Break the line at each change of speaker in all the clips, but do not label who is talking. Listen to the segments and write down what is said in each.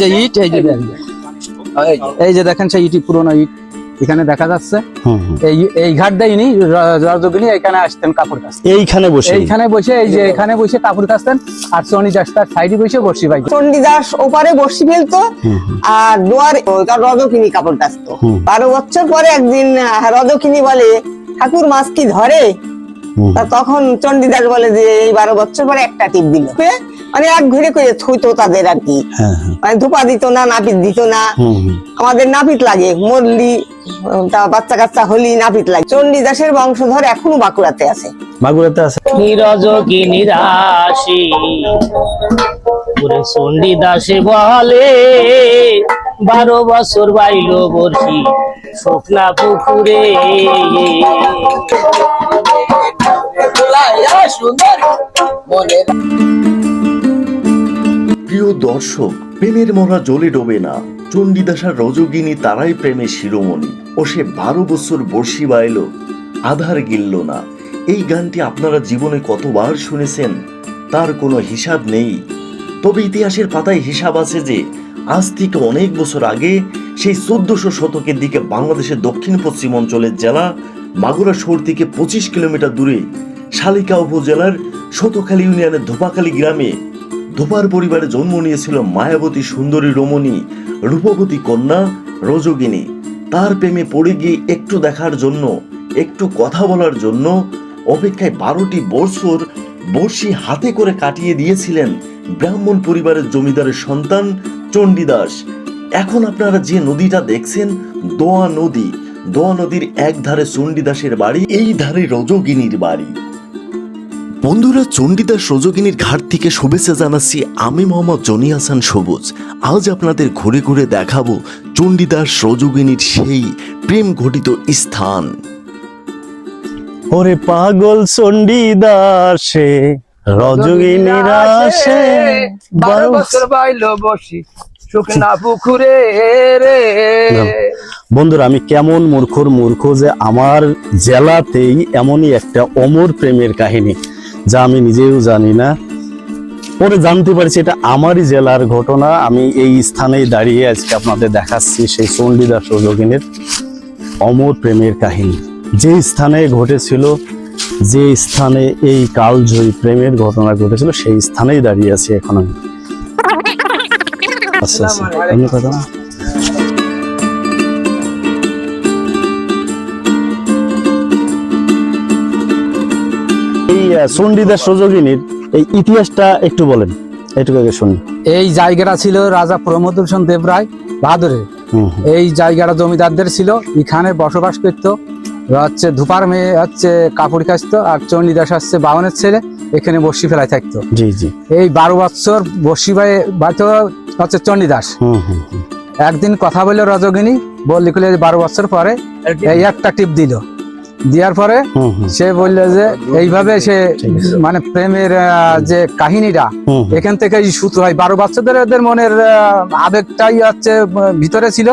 যে ইট এই যে এই যে দেখেন সেই ইটি পুরোনো ইট। এখানে দেখা যাচ্ছে। এই ইনি র- এখানে আসতেন কাপড় কাচতে।
এইখানে বসে।
এইখানে বসে এই যে এখানে বসে কাপড় কাচতেন আর সনি দাসটার সাইডে বসে বসি ভাই
চণ্ডীদাস ওপারে বসি ফেলতো আর দুয়ার তার রজকিনী কাপড় কাচতো। বারো বছর পরে একদিন রজকিনী বলে ঠাকুর মাছ কি ধরে? তখন চণ্ডীদাস বলে যে এই বারো বছর পরে একটা টিপ দিল। মানে এক ঘুরে করে থুইতো তাদের আর কি।
হ্যাঁ হ্যাঁ।
মানে ধোপা দিত না নাপিত দিত না। আমাদের নাপিত লাগে মরলি তা বাচ্চা কাচ্চা হলি নাপিত লাগে। চণ্ডীদাসের বংশধর এখনও বাঁকুড়াতে আছে।
বাঁকুড়াতে আছে?
নিরজকি নিরাশি ওরে চণ্ডী দাসে বলে বারো বছর বাইল বর্ষি স্বপ্না পুকুরে।
প্রিয় দর্শক, প্রেমের মরা জলে ডোবে না। চণ্ডীদাসার রজগিনী তারাই প্রেমের শিরোমণি। ও সে বারো বছর বর্ষি বাইল আধার গিলল না। এই গানটি আপনারা জীবনে কতবার শুনেছেন? তার কোনো হিসাব নেই। তবে ইতিহাসের পাতায় হিসাব আছে যে, আজ থেকে অনেক বছর আগে সেই চোদ্দশো শতকের দিকে বাংলাদেশের দক্ষিণ পশ্চিম অঞ্চলের জেলা মাগুরা শহর থেকে পঁচিশ কিলোমিটার দূরে শালিকা উপজেলার শতখালী ইউনিয়নের ধোপাখালী গ্রামে ধোপার পরিবারে জন্ম নিয়েছিল মায়াবতী সুন্দরী রমণী, রূপবতী কন্যা, রজগিনী। তার প্রেমে পড়ে গিয়ে একটু দেখার জন্য, একটু কথা বলার জন্য অপেক্ষায় বারোটি বছর বর্ষি হাতে করে কাটিয়ে দিয়েছিলেন ব্রাহ্মণ পরিবারের জমিদারের সন্তান চণ্ডীদাস। এখন আপনারা যে নদীটা দেখছেন, দোয়া নদী, দোয়া নদীর এক ধারে চণ্ডীদাসের বাড়ি, এই ধারে রজগিনীর বাড়ি। বন্ধুরা চণ্ডীদাস রজগিনীর ঘাট থেকে শুভেচ্ছা জানাচ্ছি আমি মোহাম্মদ জনি হাসান সবুজ। আজ আপনাদের ঘুরে ঘুরে দেখাবো চণ্ডীদাস রজগিনীর সেই প্রেম ঘটিত স্থান।
ওরে পাগল চণ্ডীদাসে রজগিনীর আসে
বারো বছর বাইল বসি শুকনা পুকুরে রে।
বন্ধুরা আমি কেমন মূর্খর মূর্খ যে আমার জেলাতেই এমনই একটা অমর প্রেমের কাহিনী। যা আমি নিজেও জানি না। পরে জানতে পারছি এটা আমারই জেলার ঘটনা। আমি এই স্থানেই দাঁড়িয়ে আজকে আপনাদের দেখাচ্ছি সেই চণ্ডীদাস রজগিনীর অমর প্রেমের কাহিনী। যে স্থানে ঘটেছিল যে স্থানে এই কালজয়ী প্রেমের ঘটনা ঘটেছিল সেই স্থানেই দাঁড়িয়ে আছি এখন আমি। আচ্ছা আচ্ছা। অন্য কথা না চণ্ডীদাস রজগিনীর এই ইতিহাসটা একটু বলেন এটুকু আগে শুনি
এই জায়গাটা ছিল রাজা প্রমোদ ভূষণ দেবরায় বাহাদুরের। এই জায়গাটা জমিদারদের ছিল এখানে বসবাস করত। হচ্ছে ধুপার মেয়ে হচ্ছে কাপড় কাচতো আর চণ্ডীদাস হচ্ছে বাহনের ছেলে এখানে বসি ফেলায় থাকতো।
জি জি।
এই বারো বছর বসি ভাই বাড়িতে হচ্ছে চণ্ডীদাস।
হুম হুম হুম,
একদিন কথা বলল রজগিনী বললি কলে বারো বছর পরে এই একটা টিপ দিল। দেওয়ার পরে সে বলল যে এইভাবে সে মানে প্রেমের যে কাহিনীটা এখান থেকে শুরু হয়। বারো বাচ্চাদের ওদের মনের আবেগটাই হচ্ছে ভিতরে ছিল।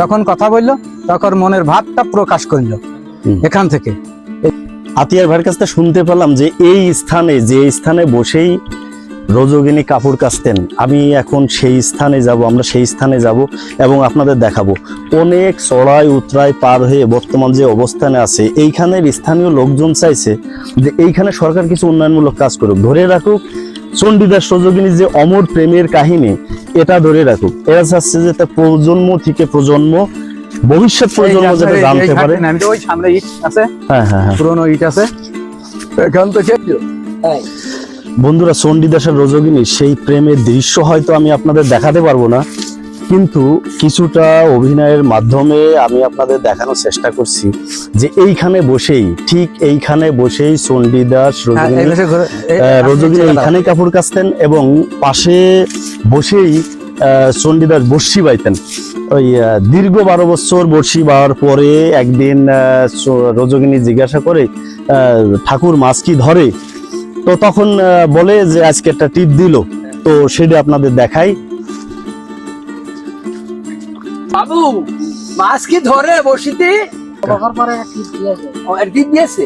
যখন কথা বলল তখন মনের ভাবটা প্রকাশ করল এখান থেকে।
আতিয়ার ভাইয়ের কাছ থেকে শুনতে পেলাম যে এই স্থানে যে স্থানে বসেই রজগিনী কাপড় কাচতেন আমি এখন সেই স্থানে যাব আমরা সেই স্থানে যাব এবং আপনাদের দেখাবো। অনেক চড়াই উতরাই পার হয়ে বর্তমান যে অবস্থানে আছে এইখানের স্থানীয় লোকজন চাইছে যে এইখানে সরকার কিছু উন্নয়নমূলক কাজ করুক। ধরে রাখুক চণ্ডীদাস রজগিনীর যে অমর প্রেমের কাহিনী এটা ধরে রাখুক। এরা চাচ্ছে যে তার প্রজন্ম থেকে প্রজন্ম ভবিষ্যৎ প্রজন্ম যাতে জানতে পারে।
ওই সামনে ইট আছে
হ্যাঁ হ্যাঁ হ্যাঁ।
পুরোনো ইট আছে। এখান থেকে
বন্ধুরা চণ্ডীদাসের রজগিনী সেই প্রেমের দৃশ্য হয়তো আমি আপনাদের দেখাতে পারব না কিন্তু কিছুটা অভিনয়ের মাধ্যমে আমি আপনাদের দেখানোর চেষ্টা করছি যে এইখানে বসেই ঠিক এইখানে বসেই চণ্ডীদাস
হ্যাঁ, এই
রজগিনী
এই-
এইখানেই কাপড় কাচতেন এবং পাশে বসেই আহ, চণ্ডীদাস বর্ষি বাইতেন। ওই দীর্ঘ বারো বছর বর্ষি বাওয়ার পরে একদিন রজগিনী জিজ্ঞাসা করে আহ, ঠাকুর মাছ কি ধরে? তো তখন বলে যে আজকে একটা টিপ দিল। তো সেটা আপনাদের দেখাই।
বাবু মাছ কি ধরে বসিতে? ও, দিয়েছে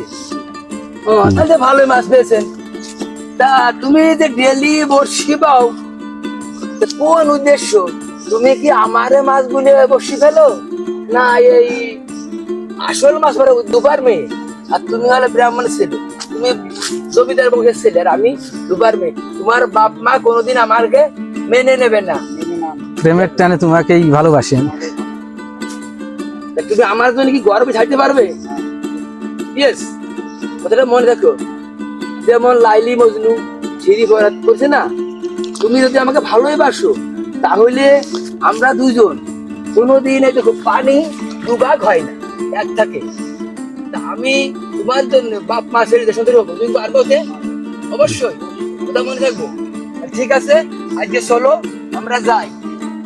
ও তাহলে ভালোই মাছ পেয়েছেন তা তুমি যে ডেলি বসি পাও কোন উদ্দেশ্য?
তুমি কি আমারে মাছ গুলে বসি ফেলো? না এই আসল মাছ মানে দুবার মেয়ে। আর তুমি হলে ব্রাহ্মণ ছেলে। তুমি জমিদার বংশের ছেলে আর আমি দুবার মেয়ে। তোমার বাপ মা কোনোদিন আমাকে মেনে নেবে না।
প্রেমের টানে তোমাকেই ভালোবাসেন।
তুমি আমার জন্য কি গর্বে ছাড়তে পারবে? ইয়েস কথাটা মনে রাখো। যেমন লাইলি মজনু ঝিরি বরাত করছে না তুমি যদি আমাকে ভালোই বাসো তাহলে আমরা দুজন কোনোদিন এই দেখো পানি দুভাগ হয় না এক থাকে। আমি তোমার জন্য বাপ, মা ছেড়ে দেশ হব তুমি পারব ওকে? অবশ্যই ওটা মনে রাখব। ঠিক আছে, আজকে চলো, আমরা যাই।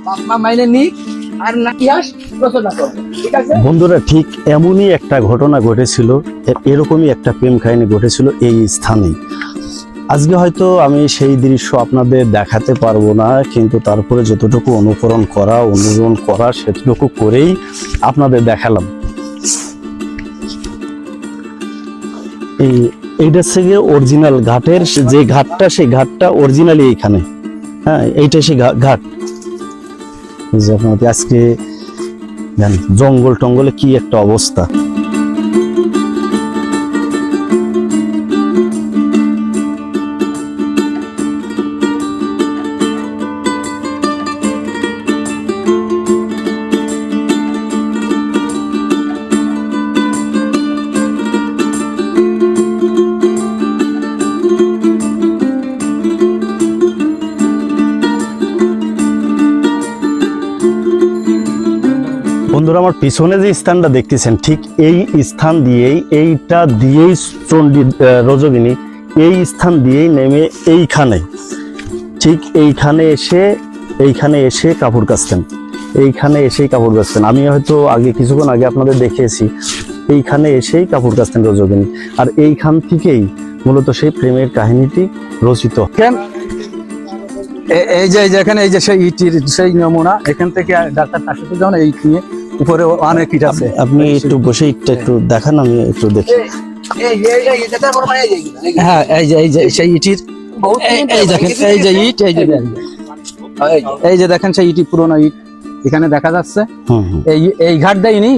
বাপ, মা মাইনে নিক, আর না ইতিহাস রচনা করব
বন্ধুরা, ঠিক এমনই একটা ঘটনা ঘটেছিল এরকমই একটা প্রেম কাহিনী ঘটেছিল এই স্থানে আজকে হয়তো আমি সেই দৃশ্য আপনাদের দেখাতে পারব না, কিন্তু তারপরে যতটুকু অনুকরণ করা অনুসরণ করা, সেটুকু করেই আপনাদের দেখালাম। এই এইটা থেকে অরিজিনাল ঘাটের যে ঘাটটা, সেই ঘাটটা অরিজিনালি এখানে হ্যাঁ এইটা সেই ঘাট। আজকে জঙ্গল টঙ্গলে কি একটা অবস্থা। বন্ধুরা আমার পিছনে যে স্থানটা দেখতেছেন ঠিক এই স্থান দিয়েই এইটা দিয়েই চণ্ডী আহ, রজকিনী এই স্থান দিয়েই নেমে এইখানে ঠিক এইখানে এসে এইখানে এসে কাপড় কাচতেন এইখানে এসেই কাপড় কাচতেন। আমি হয়তো আগে কিছুক্ষণ আগে আপনাদের দেখিয়েছি এইখানে এসেই কাপড় কাচতেন রজবিনী আর এইখান থেকেই মূলত সেই প্রেমের কাহিনীটি রচিত।
কেন? এই যে এই যে এখানে এই যে সেই ইটির সেই নমুনা এখান থেকে ডাক্তার তার সাথে যাও না এই নিয়ে উপরে অনেক ইট আছে।
আপনি একটু বসে একটু একটু দেখান আমি একটু দেখি।
হ্যাঁ এই যে এই যে সেই ইটির এই দেখেন এই যে ইট এই যে
এই যে।
দেখেন সেই ইটি পুরোনো ইট এখানে দেখা যাচ্ছে। এই এই ঘাট দেয়নি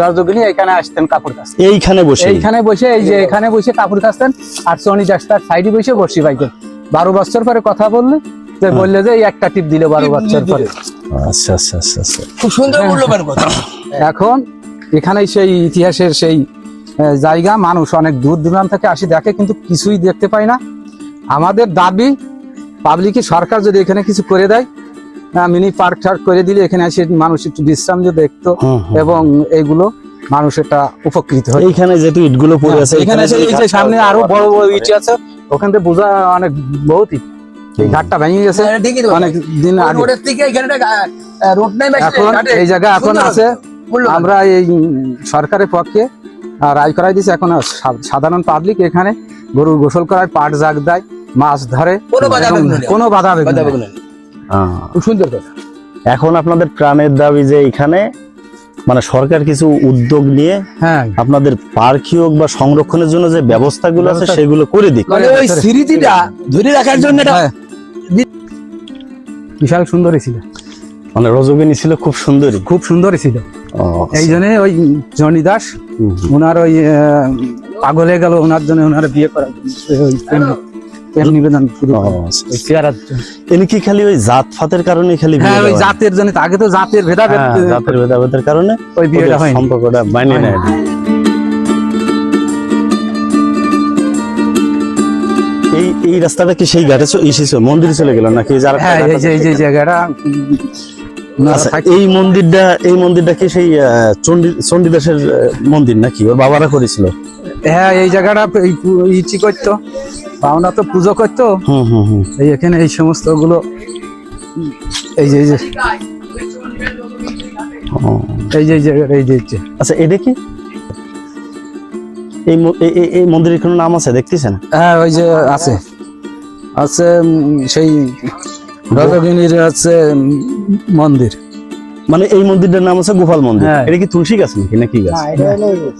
রজগিনী এখানে আসতেন কাপড় কাচতে।
এইখানে বসে।
এইখানে বসে এই যে এখানে বসে কাপড় কাচতেন। আর সনি ডাক্তার সাইডে বসে বসি পাইতেন বারো বছর পরে কথা বললে যে বললে যে একটা টিপ দিলে বারো বছর পরে।
আচ্ছা আচ্ছা আচ্ছা আচ্ছা।
খুব সুন্দর মূল্যবান কথা।
এখন এখানে সেই ইতিহাসের সেই জায়গা মানুষ অনেক দূর দূরান্ত থেকে আসি দেখে কিন্তু কিছুই দেখতে পায় না। আমাদের দাবি পাবলিকে সরকার যদি এখানে কিছু করে দেয় মিনি পার্ক টার্ক করে দিলে এখানে এসে মানুষ একটু বিশ্রাম যে দেখতো। এবং এইগুলো মানুষ এটা উপকৃত হয়
এইখানে যেহেতু ইটগুলো পড়ে আছে
এখানে সামনে আরও বড় বড় ইট আছে ওখান থেকে বোঝা অনেক বহুত ইট। এই ঘাটটা ভেঙে গেছে।
হ্যাঁ।
অনেক দিন আগে।
রোড নাই
এই জায়গা এখন আছে। আমরা এই সরকারের পক্ষে রায় করাই দিয়েছি। এখন সাধারণ পাবলিক এখানে গরু গোসল করায় পাট জাগ দেয় মাছ ধরে।
কোনো বাধা। বলুন।
হ্যাঁ।
খুব সুন্দর কথা।
এখন আপনাদের প্রাণের দাবি যে এখানে মানে সরকার কিছু উদ্যোগ নিয়ে
হ্যাঁ।
আপনাদের পার্কি হোক বা সংরক্ষণের জন্য যে ব্যবস্থাগুলো আছে সেগুলো করে দিক।
মানে ওই স্মৃতিটা ধরে রাখার জন্য এটা।
বিশাল সুন্দরী ছিল।
মানে রজবিনী ছিল খুব সুন্দরী?
খুব সুন্দরী ছিল। এই জন্য ওই জনি দাস। ওনার ওই পাগল হয়ে গেল ওনার জন্য ওনার বিয়ে করার নিবেদন।
আচ্ছা। কি খালি ওই জাত ফাতের কারণে খালি
হ্যাঁ ওই জাতের জন্য আগে তো জাতের ভেদাভেদ
হ্যাঁ, জাতের ভেদাভেদের কারণে
ওই বিয়েটা হয়নি।
সম্পর্কটা
হয়নি।
নেয় এই এই রাস্তাটা কি সেই ঘাটে এসেছে? মন্দিরে চলে গেল নাকি? যার
হ্যাঁ এই যে এই যে জায়গাটা
আচ্ছা। এই মন্দিরটা এই মন্দিরটা কি সেই চণ্ডীদাসের মন্দির নাকি? ওর বাবারা করেছিল?
হ্যাঁ এই জায়গাটা ইচি করতো। বাউনা তো পুজো করতো।
হুম হুম হুম।
এই এখানে এই সমস্তগুলো এই যে। এই যে এই যে এই যে।
আচ্ছা এটা কি? এই এই- মন্দিরের কোনো নাম আছে দেখতেছেন?
হ্যাঁ ওই যে আছে। আছে সেই রজগিনীর আছে মন্দির।
মানে এই মন্দিরটার নাম আছে গোপাল মন্দির।
হ্যাঁ।
এটা কি তুলসী গাছ নাকি নাকি গাছ?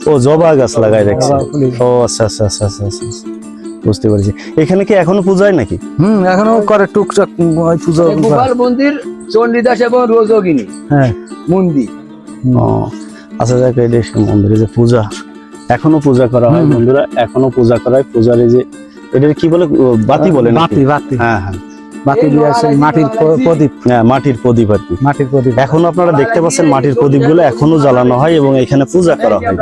ও জবা গাছ লাগাই রাখছে ও আচ্ছা আচ্ছা আচ্ছা আচ্ছা আচ্ছা। বুঝতে পারছি। এখানে কি এখনও পূজা হয় নাকি?
হুম এখনও করে টুকটাক পুজো
গোপাল মন্দির চণ্ডীদাস এবং রোজগিনী।
হ্যাঁ।
মন্দির।
ও আচ্ছা দেখ এই মন্দিরে যে পূজা এখনও পূজা করা হয়। বন্ধুরা এখনও পূজা করা হয়। পূজারে যে এটা কি বলে বাতি বলে?
বাতি বাতি।
হ্যাঁ হ্যাঁ।
বাতি দিয়ে মাটির প্রদীপ।
হ্যাঁ মাটির প্রদীপ আর কি।
মাটির প্রদীপ।
এখনও আপনারা দেখতে পাচ্ছেন মাটির প্রদীপগুলো এখনও জ্বালানো হয় এবং এখানে পূজা করা হয়।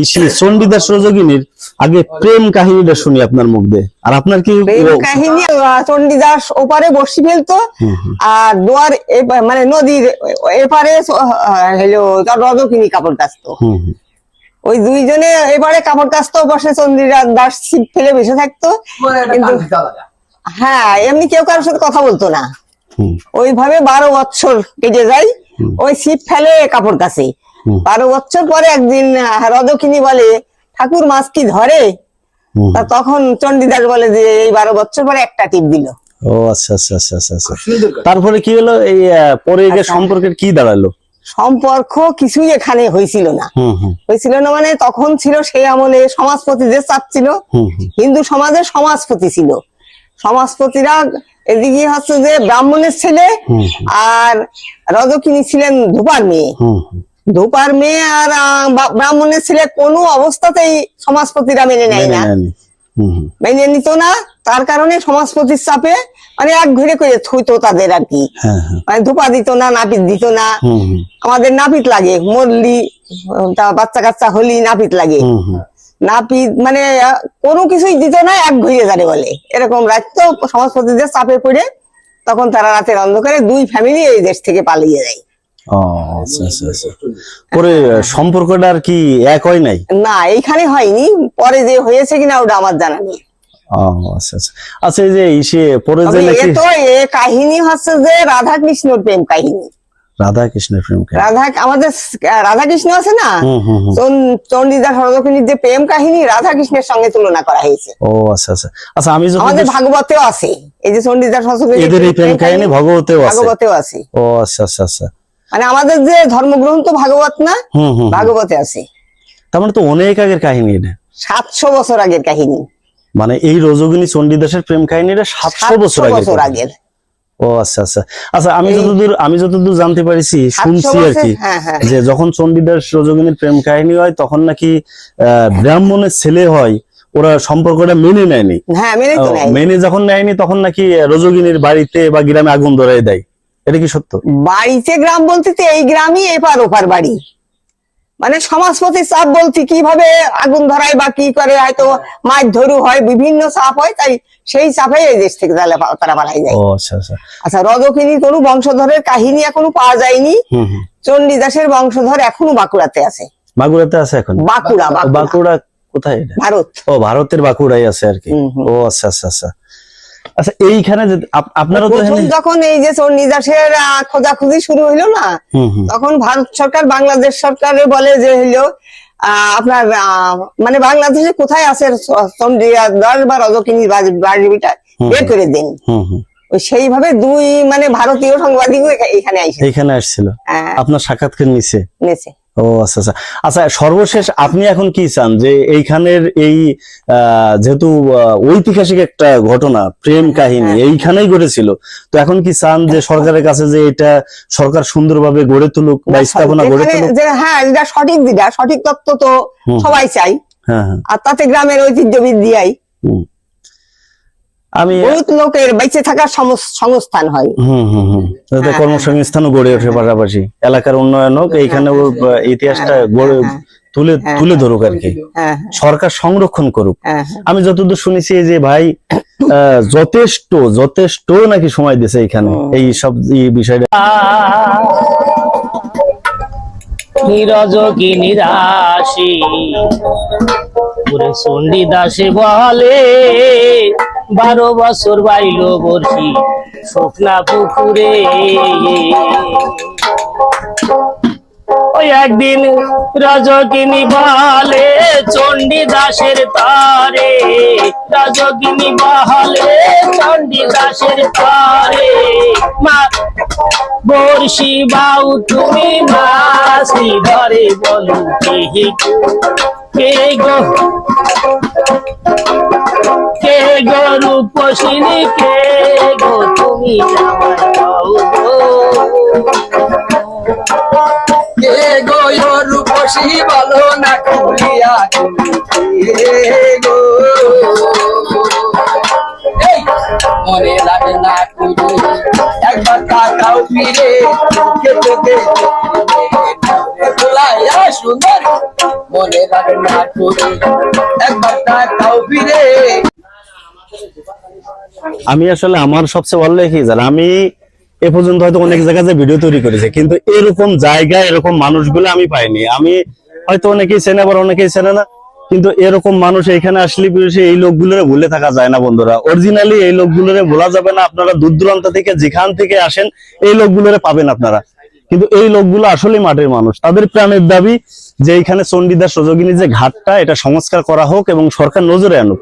ওই আহ, রজগিনীর আগে প্রেম কাহিনীটা শুনি আপনার মুখ দিয়ে। আর আপনার কি
কাহিনী আহ, চণ্ডীদাস ওপারে বসি ফেলতো আর দোয়ার মানে নদীর এপারে হলো রজকিনী কাপড় কাচতো। ওই দুইজনে এবারে কাপড় কাচতো বসে চন্দ্রিরা দাস ছিপ ফেলে বসে থাকতো কিন্তু হ্যাঁ এমনি কেউ কারোর সাথে কথা বলতো না। ওইভাবে বারো বছর কেটে যায় ওই ছিপ ফেলে কাপড় কাছে। বারো বছর পরে একদিন আহ, রজকিনী বলে ঠাকুর মাছ কি ধরে? তখন চণ্ডীদাস বলে যে এই বারো বছর পরে একটা টিপ দিল।
ও আচ্ছা আচ্ছা আচ্ছা আচ্ছা আচ্ছা। তারপরে কি হলো? এই পরে
আচ্ছা।
সম্পর্কের কি দাঁড়াল?
সম্পর্ক কিছুই এখানে হয়েছিল না। হয়েছিল না মানে তখন ছিল সেই আমলে সমাজপতিদের চাপ ছিল হিন্দু সমাজের সমাজপতি ছিল। সমাজপতিরা এদিকে হচ্ছে যে ব্রাহ্মণের ছেলে আর রজকিনী ছিলেন ধূপার মেয়ে। ধূপার মেয়ে আর ব্রাহ্মণের ছেলে কোনো অবস্থাতেই সমাজপতিরা মেনে নেয় না। মেনে নিত না তার কারণে সমাজপতির চাপে মানে এক ঘুরে করে থুইতো তাদের আর কি।
হ্যাঁ হ্যাঁ।
মানে ধূপা দিত না নাপিত দিত না। আমাদের নাপিত লাগে মরলি তা বাচ্চা কাচ্চা হলি নাপিত লাগে। নাপিত মানে কোনো কিছুই দিত না এক ঘুরে যারে বলে। এরকম রাত সমাজপতিদের চাপে পড়ে তখন তারা রাতের অন্ধকারে দুই ফ্যামিলি এই দেশ থেকে পালিয়ে যায়।
ও আচ্ছা আচ্ছা আচ্ছা। পরে সম্পর্কটা আর কি এক হয় নাই?
না এইখানে হয়নি। পরে যে হয়েছে কিনা ওটা আমার জানা নেই।
আচ্ছা আচ্ছা। আচ্ছা এই যে ইসে পরে যে নাকি
তো এ কাহিনী হচ্ছে যে রাধা কৃষ্ণর প্রেম কাহিনী।
রাধা কৃষ্ণের প্রেম কাহিনী।
রাধা আমাদের রাধা কৃষ্ণ আছে না?
হুম হুম হুম।
চন- চণ্ডীদাস সরদকিনীর যে প্রেম কাহিনী রাধা কৃষ্ণের সঙ্গে তুলনা করা হয়েছে।
ও আচ্ছা আচ্ছা। আচ্ছা আমি যখন
আমাদের ভাগবতেও আছে। এই যে সরস্বতীর
এদের এই প্রেম কাহিনী ভগবতেও আছে।
ভাগবতেও আছে।
ও আচ্ছা আচ্ছা আচ্ছা।
মানে আমাদের যে ধর্মগ্রন্থ ভাগবত না। ভাগবতে আছে।
তার মানে তো অনেক আগের কাহিনী এটা।
সাতশো বছর আগের কাহিনী।
মানে এই রজগিনী চণ্ডীদাসের প্রেম কাহিনীটা সাতশো বছর আগের
বছর আগের।
ও আচ্ছা আচ্ছা। আচ্ছা আমি যতদূর আমি যতদূর জানতে পারিছি শুনছি আর কি
হ্যাঁ হ্যাঁ।
যে যখন চণ্ডীদাস রজগিনীর প্রেম কাহিনী হয় তখন নাকি আহ, ব্রাহ্মণের ছেলে হয় ওরা সম্পর্কটা মেনে নেয়নি।
হ্যাঁ মেনে
যখন নেয়নি তখন নাকি রজগিনীর বাড়িতে বা গ্রামে আগুন ধরাই দেয়। এটা কি সত্য?
বাড়িতে গ্রাম বলতে এই গ্রামই এপার ওপার বাড়ি। মানে সমাজপতির চাপ বলতে কীভাবে আগুন ধরায় বা কি করে হয়তো মাছ ধরু হয় বিভিন্ন চাপ হয় তাই সেই চাপে এই দেশ থেকে তাহলে তারা পালাই যায়।
আচ্ছা আচ্ছা।
আচ্ছা রজকিনী কোনো বংশধরের কাহিনী এখনও পাওয়া যায়নি। চণ্ডীদাসের বংশধর এখনও বাঁকুড়াতে আছে।
বাঁকুড়াতে আছে এখন?
বাঁকুড়া বাঁকুড়া।
কোথায়
ভারত।
ও ভারতের বাঁকুড়াই আছে আর কি। ও আচ্ছা আচ্ছা আচ্ছা। আচ্ছা এইখানে আপনারা তো
যখন এই যে খোঁজাখুঁজি শুরু হইল না তখন ভারত সরকার বাংলাদেশ সরকারে বলে যে হইল আপনার মানে বাংলাদেশে কোথায় আছে বা রজকিনী বাড়িটা বের করে দেন। সেইভাবে দুই মানে ভারতীয় সাংবাদিকও এখা- এখানে
আসছিল।
হ্যাঁ,
আপনার সাক্ষাৎকার নিচে
নেছে।
ও আচ্ছা আচ্ছা। আচ্ছা সর্বশেষ আপনি এখন কি চান? যে এইখানের এই যেহেতু ঐতিহাসিক একটা ঘটনা প্রেম কাহিনী
হ্যাঁ।
এইখানেই ঘটেছিল। তো এখন কি চান যে সরকারের কাছে যে এটা সরকার সুন্দরভাবে গড়ে তুলুক বা স্থাপনা গড়ে তুলুক?
হ্যাঁ যেটা সঠিক যেটা সঠিক তত্ত্ব তো সবাই চাই।
হ্যাঁ হ্যাঁ।
আর তাতে গ্রামের ঐতিহ্য বৃদ্ধিয়াই
হুম। আমি
বহুত লোকের বেঁচে থাকার সংস্থান হয়।
হুম হুম হুম।
হ্যাঁ,
কর্মসংস্থানও গড়ে ওঠে পাশাপাশি। এলাকার উন্নয়ন হোক এইখানে ওর ইতিহাসটা গড়ে
হ্যাঁ,
তুলে
হ্যাঁ,
তুলে ধরুক আর কি।
হ্যাঁ
সরকার সংরক্ষণ করুক।
হ্যাঁ
আমি যতদূর শুনেছি যে ভাই আহ, যথেষ্ট যথেষ্ট নাকি সময় দিয়েছে এখানে এই সব এই বিষয়টা
নিরজগিনী রাশি পুরে চণ্ডী দাসে বলে বারো বছর বাইল বর্ষি শুকনা পুকুরে। ওই একদিন রজকিনী বলে, চণ্ডী দাসের তারে। রজকিনী বলে, চণ্ডী দাসের তারে। মা বর্ষি বাউ, তুমি মাসি ধরে বলো কে গো? রূপসিনী কে গো তুমি
রূপসী বলো না কুলিয়া গো? মনে লাগে না কুলি একবার তাকাও ফিরে, চোখে চোখে তোলাইয়া সুন্দর। মনে লাগে না কুলি একবার তাকাও ফিরে।
আমি আসলে আমার সবচেয়ে ভালো লাগে জানেন আমি এ পর্যন্ত হয়তো অনেক জায়গায় ভিডিও তৈরি করেছি, কিন্তু এরকম জায়গা এরকম মানুষগুলো আমি পাইনি। আমি হয়তো অনেকেই চেনে, আবার অনেকেই চেনে না, কিন্তু এরকম মানুষ এখানে আসলে এই লোকগুলোরে ভুলে থাকা যায় না বন্ধুরা। অরিজিনালি এই লোকগুলোরে ভোলা যাবে না, আপনারা দূর দূরান্ত থেকে, যেখান থেকে আসেন, এই লোকগুলোরে পাবেন আপনারা। কিন্তু এই লোকগুলো আসলে মাটির মানুষ। তাদের প্রাণের দাবি যে এখানে চণ্ডীদাস রজগিনী যে ঘাটটা, এটা সংস্কার করা হোক এবং সরকার নজরে আনুক।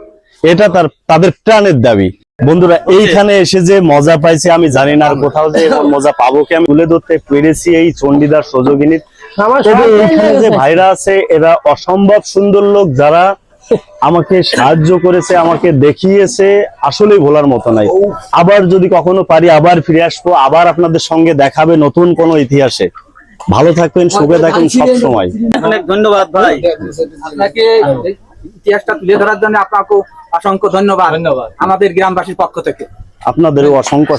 এটা তার তাদের প্রাণের দাবি। বন্ধুরা এইখানে এসে যে মজা পাইছি আমি জানি না আর কোথাও যে মজা পাবো কি আমি তুলে ধরতে পেরেছি এই চণ্ডীদাস সযোগিনীর তবে এখানে যে ভাইরা আছে এরা অসম্ভব সুন্দর লোক যারা আমাকে সাহায্য করেছে আমাকে দেখিয়েছে আসলেই ভোলার মতো নাই। আবার যদি কখনো পারি আবার ফিরে আসব আবার আপনাদের সঙ্গে দেখাবে নতুন কোনো ইতিহাসে। ভালো থাকবেন সুখে থাকবেন সব সময়
অনেক ধন্যবাদ ভাই। আপনাকে ইতিহাসটা তুলে ধরার জন্য আপনাকে অসংখ্য ধন্যবাদ
ধন্যবাদ।
আমাদের গ্রামবাসীর পক্ষ থেকে
আপনাদেরও অসংখ্য।